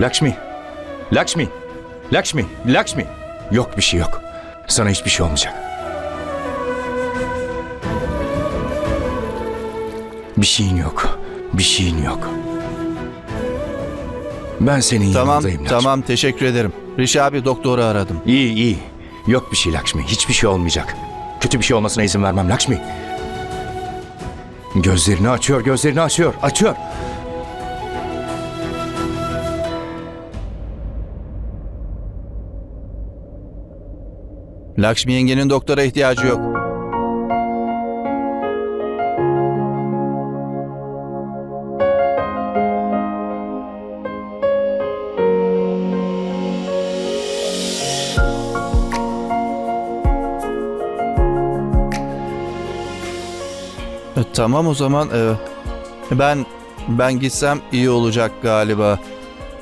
Lakshmi. Lakshmi. Lakshmi. Lakshmi. Yok bir şey yok. Sana hiçbir şey olmayacak. Bir şeyin yok. Bir şeyin yok. Ben senin Tamam, yanındayım Lakshmi. tamam teşekkür ederim. Rişi abi doktoru aradım. İyi iyi. Yok bir şey Lakshmi. Hiçbir şey olmayacak. Kötü bir şey olmasına izin vermem Lakshmi. Gözlerini açıyor, gözlerini açıyor, açıyor. Lakşmi yengenin doktora ihtiyacı yok. Tamam o zaman e, ben ben gitsem iyi olacak galiba.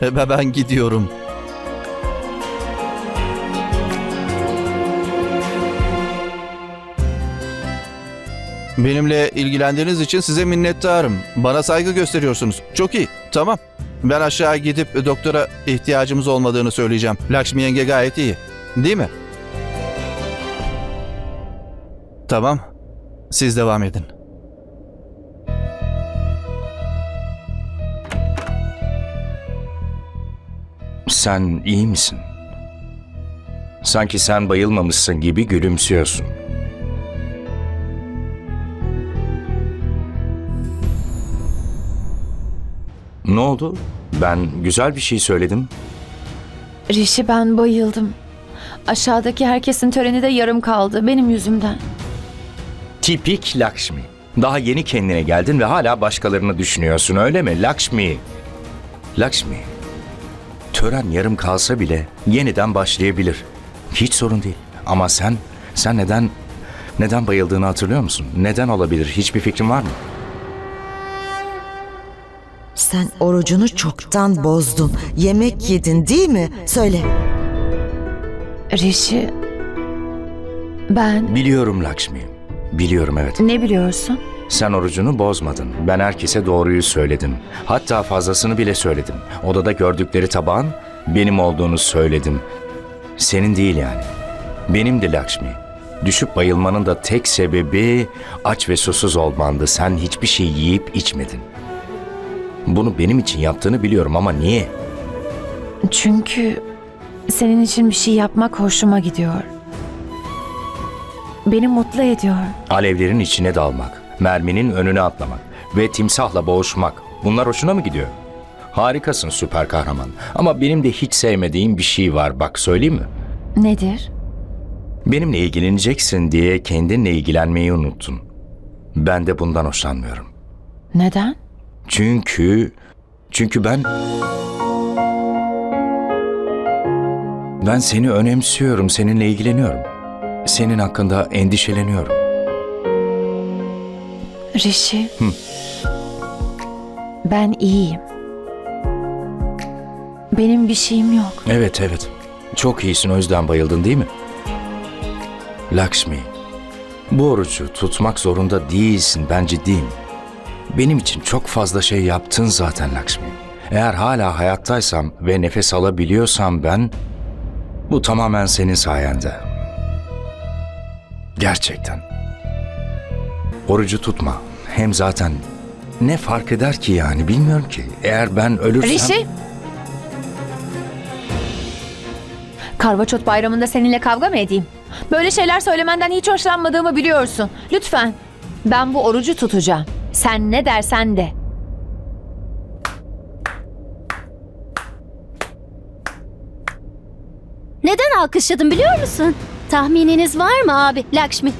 E, ben- gidiyorum. Benimle ilgilendiğiniz için size minnettarım. Bana saygı gösteriyorsunuz. Çok iyi. Tamam. Ben aşağı gidip doktora ihtiyacımız olmadığını söyleyeceğim. Lakşmi yenge gayet iyi. Değil mi? Tamam. Siz devam edin. Sen iyi misin? Sanki sen bayılmamışsın gibi gülümsüyorsun. Ne oldu? Ben güzel bir şey söyledim. Rişi ben bayıldım. Aşağıdaki herkesin töreni de yarım kaldı benim yüzümden. Tipik Lakshmi. Daha yeni kendine geldin ve hala başkalarını düşünüyorsun öyle mi? Lakshmi. Lakshmi. Tören yarım kalsa bile yeniden başlayabilir. Hiç sorun değil. Ama sen, sen neden, neden bayıldığını hatırlıyor musun? Neden olabilir? Hiçbir fikrin var mı? Sen orucunu çoktan bozdun. Yemek yedin değil mi? Söyle. Rişi ben Biliyorum Lakshmi. Biliyorum evet. ne biliyorsun? Sen orucunu bozmadın. Ben herkese doğruyu söyledim. Hatta fazlasını bile söyledim. Odada gördükleri tabağın benim olduğunu söyledim. Senin değil yani. Benimdi Lakshmi. Düşüp bayılmanın da tek sebebi aç ve susuz olmandı. Sen hiçbir şey yiyip içmedin. Bunu benim için yaptığını biliyorum ama niye? Çünkü senin için bir şey yapmak hoşuma gidiyor. Beni mutlu ediyor. Alevlerin içine dalmak, merminin önüne atlamak ve timsahla boğuşmak. Bunlar hoşuna mı gidiyor? Harikasın süper kahraman. Ama benim de hiç sevmediğim bir şey var. Bak söyleyeyim mi? Nedir? Benimle ilgileneceksin diye kendinle ilgilenmeyi unuttun. Ben de bundan hoşlanmıyorum. Neden? Çünkü... Çünkü ben... Ben seni önemsiyorum, seninle ilgileniyorum. Senin hakkında endişeleniyorum. Rişi. Ben iyiyim. Benim bir şeyim yok. Evet evet. Çok iyisin o yüzden bayıldın değil mi? Lakshmi, bu orucu tutmak zorunda değilsin ben ciddiyim. Benim için çok fazla şey yaptın zaten Lakshmi. Eğer hala hayattaysam ve nefes alabiliyorsam ben, bu tamamen senin sayende. Gerçekten. Orucu tutma. Hem zaten ne fark eder ki yani bilmiyorum ki. Eğer ben ölürsem... Rişi! Karvaçot bayramında seninle kavga mı edeyim? Böyle şeyler söylemenden hiç hoşlanmadığımı biliyorsun. Lütfen. Ben bu orucu tutacağım. Sen ne dersen de. Neden alkışladım biliyor musun? Tahmininiz var mı abi? Lakşmi.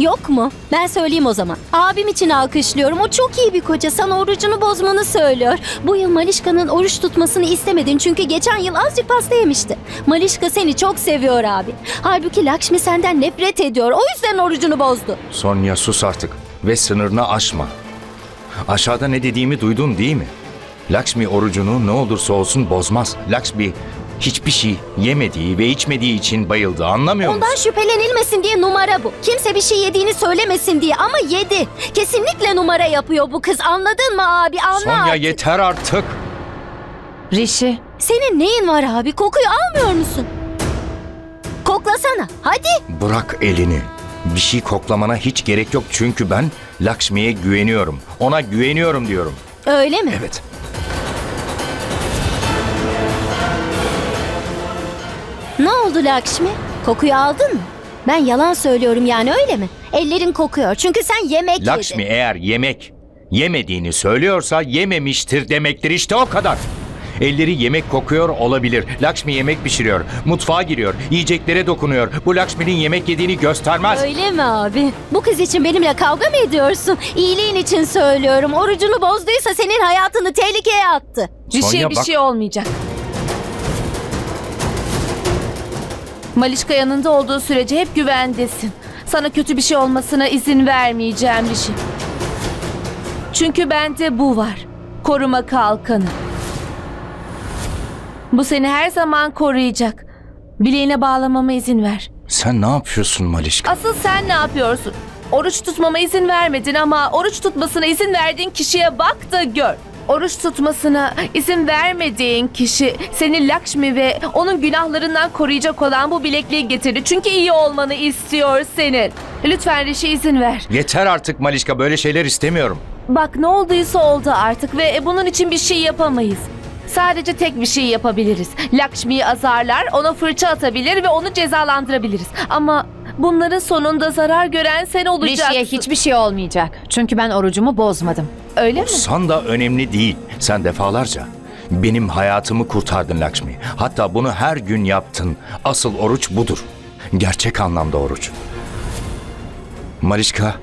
Yok mu? Ben söyleyeyim o zaman. Abim için alkışlıyorum. O çok iyi bir koca. Sana orucunu bozmanı söylüyor. Bu yıl Malişka'nın oruç tutmasını istemedin çünkü geçen yıl azıcık pasta yemişti. Malişka seni çok seviyor abi. Halbuki Lakşmi senden nefret ediyor. O yüzden orucunu bozdu. Sonya sus artık ve sınırını aşma. Aşağıda ne dediğimi duydun değil mi? Lakshmi orucunu ne olursa olsun bozmaz. Lakshmi hiçbir şey yemediği ve içmediği için bayıldı anlamıyor musun? Ondan şüphelenilmesin diye numara bu. Kimse bir şey yediğini söylemesin diye ama yedi. Kesinlikle numara yapıyor bu kız. Anladın mı abi? Anla Sonya artık. yeter artık. Rishi, Senin neyin var abi? Kokuyu almıyor musun? Koklasana. Hadi. Bırak elini. Bir şey koklamana hiç gerek yok çünkü ben Lakshmi'ye güveniyorum. Ona güveniyorum diyorum. Öyle mi? Evet. Ne oldu Lakşmi? Kokuyu aldın mı? Ben yalan söylüyorum yani öyle mi? Ellerin kokuyor çünkü sen yemek Lakshmi yedin. eğer yemek yemediğini söylüyorsa yememiştir demektir işte o kadar. Elleri yemek kokuyor olabilir. Lakshmi yemek pişiriyor. Mutfağa giriyor. Yiyeceklere dokunuyor. Bu Lakshmi'nin yemek yediğini göstermez. Öyle mi abi? Bu kız için benimle kavga mı ediyorsun? İyiliğin için söylüyorum. Orucunu bozduysa senin hayatını tehlikeye attı. Rishi'ye Sonya bir bak- şey olmayacak. Malişka yanında olduğu sürece hep güvendesin. Sana kötü bir şey olmasına izin vermeyeceğim Rishi. Çünkü bende bu var. Koruma kalkanı. Bu seni her zaman koruyacak. Bileğine bağlamama izin ver. Sen ne yapıyorsun Malişka? Asıl sen ne yapıyorsun? Oruç tutmama izin vermedin ama oruç tutmasına izin verdiğin kişiye bak da gör. Oruç tutmasına izin vermediğin kişi seni Lakshmi ve onun günahlarından koruyacak olan bu bilekliği getirdi. Çünkü iyi olmanı istiyor senin. Lütfen Rişi izin ver. Yeter artık Malişka böyle şeyler istemiyorum. Bak ne olduysa oldu artık ve bunun için bir şey yapamayız. Sadece tek bir şey yapabiliriz. Lakshmi'yi azarlar, ona fırça atabilir ve onu cezalandırabiliriz. Ama bunların sonunda zarar gören sen olacaksın. Rişi'ye hiçbir şey olmayacak. Çünkü ben orucumu bozmadım. Öyle mi? San da önemli değil. Sen defalarca benim hayatımı kurtardın Lakshmi. Hatta bunu her gün yaptın. Asıl oruç budur. Gerçek anlamda oruç. Malişka,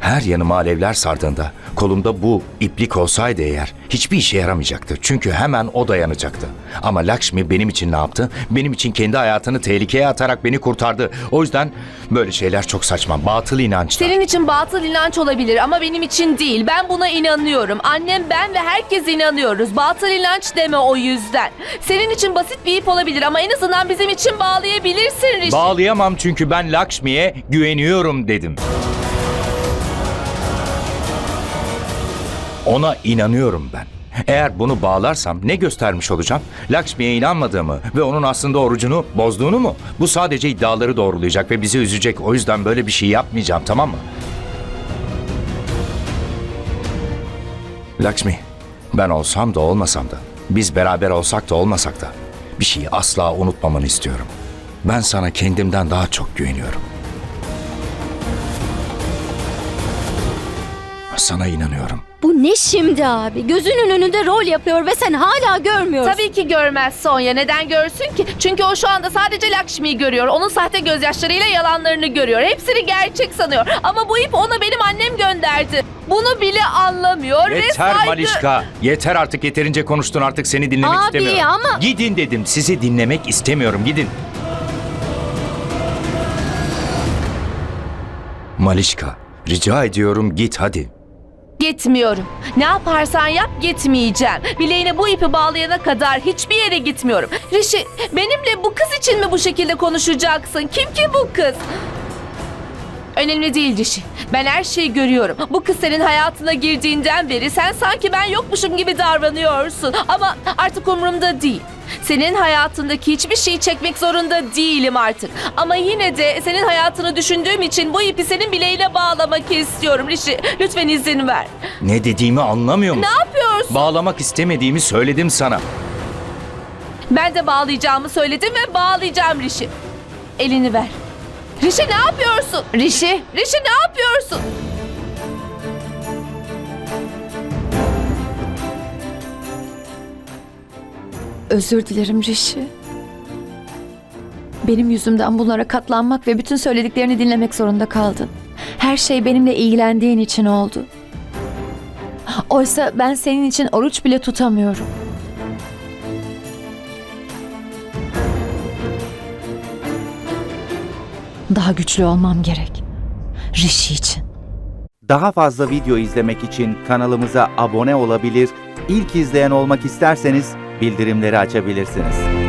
her yanıma alevler sardığında kolumda bu iplik olsaydı eğer hiçbir işe yaramayacaktı. Çünkü hemen o dayanacaktı. Ama Lakshmi benim için ne yaptı? Benim için kendi hayatını tehlikeye atarak beni kurtardı. O yüzden böyle şeyler çok saçma. Batıl inançlar. Senin için batıl inanç olabilir ama benim için değil. Ben buna inanıyorum. Annem, ben ve herkes inanıyoruz. Batıl inanç deme o yüzden. Senin için basit bir ip olabilir ama en azından bizim için bağlayabilirsin Rishi. Bağlayamam çünkü ben Lakshmi'ye güveniyorum dedim. Ona inanıyorum ben. Eğer bunu bağlarsam ne göstermiş olacağım? Lakshmi'ye inanmadığımı ve onun aslında orucunu bozduğunu mu? Bu sadece iddiaları doğrulayacak ve bizi üzecek. O yüzden böyle bir şey yapmayacağım tamam mı? Lakshmi, ben olsam da olmasam da, biz beraber olsak da olmasak da bir şeyi asla unutmamanı istiyorum. Ben sana kendimden daha çok güveniyorum. Sana inanıyorum. Bu ne şimdi abi? Gözünün önünde rol yapıyor ve sen hala görmüyorsun. Tabii ki görmez Sonya. Neden görsün ki? Çünkü o şu anda sadece Lakshmi'yi görüyor. Onun sahte gözyaşlarıyla yalanlarını görüyor. Hepsini gerçek sanıyor. Ama bu ip ona benim annem gönderdi. Bunu bile anlamıyor ve Yeter saygı... Malişka. Yeter artık yeterince konuştun artık seni dinlemek Abi, istemiyorum. ama- Gidin dedim. Sizi dinlemek istemiyorum. Gidin. Malişka, rica ediyorum git hadi. Gitmiyorum. Ne yaparsan yap gitmeyeceğim. Bileğine bu ipi bağlayana kadar hiçbir yere gitmiyorum. Rişi benimle bu kız için mi bu şekilde konuşacaksın? Kim ki bu kız? Önemli değil Rişi. Ben her şeyi görüyorum. Bu kız senin hayatına girdiğinden beri sen sanki ben yokmuşum gibi davranıyorsun. Ama artık umurumda değil. Senin hayatındaki hiçbir şeyi çekmek zorunda değilim artık. Ama yine de senin hayatını düşündüğüm için bu ipi senin bileğine bağlamak istiyorum Rişi. Lütfen izin ver. Ne dediğimi anlamıyor musun? Ne yapıyorsun? Bağlamak istemediğimi söyledim sana. Ben de bağlayacağımı söyledim ve bağlayacağım Rişi. Elini ver. Rişi ne yapıyorsun? Rişi, Rişi ne yapıyorsun? özür dilerim Rişi. Benim yüzümden bunlara katlanmak ve bütün söylediklerini dinlemek zorunda kaldın. Her şey benimle ilgilendiğin için oldu. Oysa ben senin için oruç bile tutamıyorum. Daha güçlü olmam gerek. Rişi için. Daha fazla video izlemek için kanalımıza abone olabilir, ilk izleyen olmak isterseniz bildirimleri açabilirsiniz.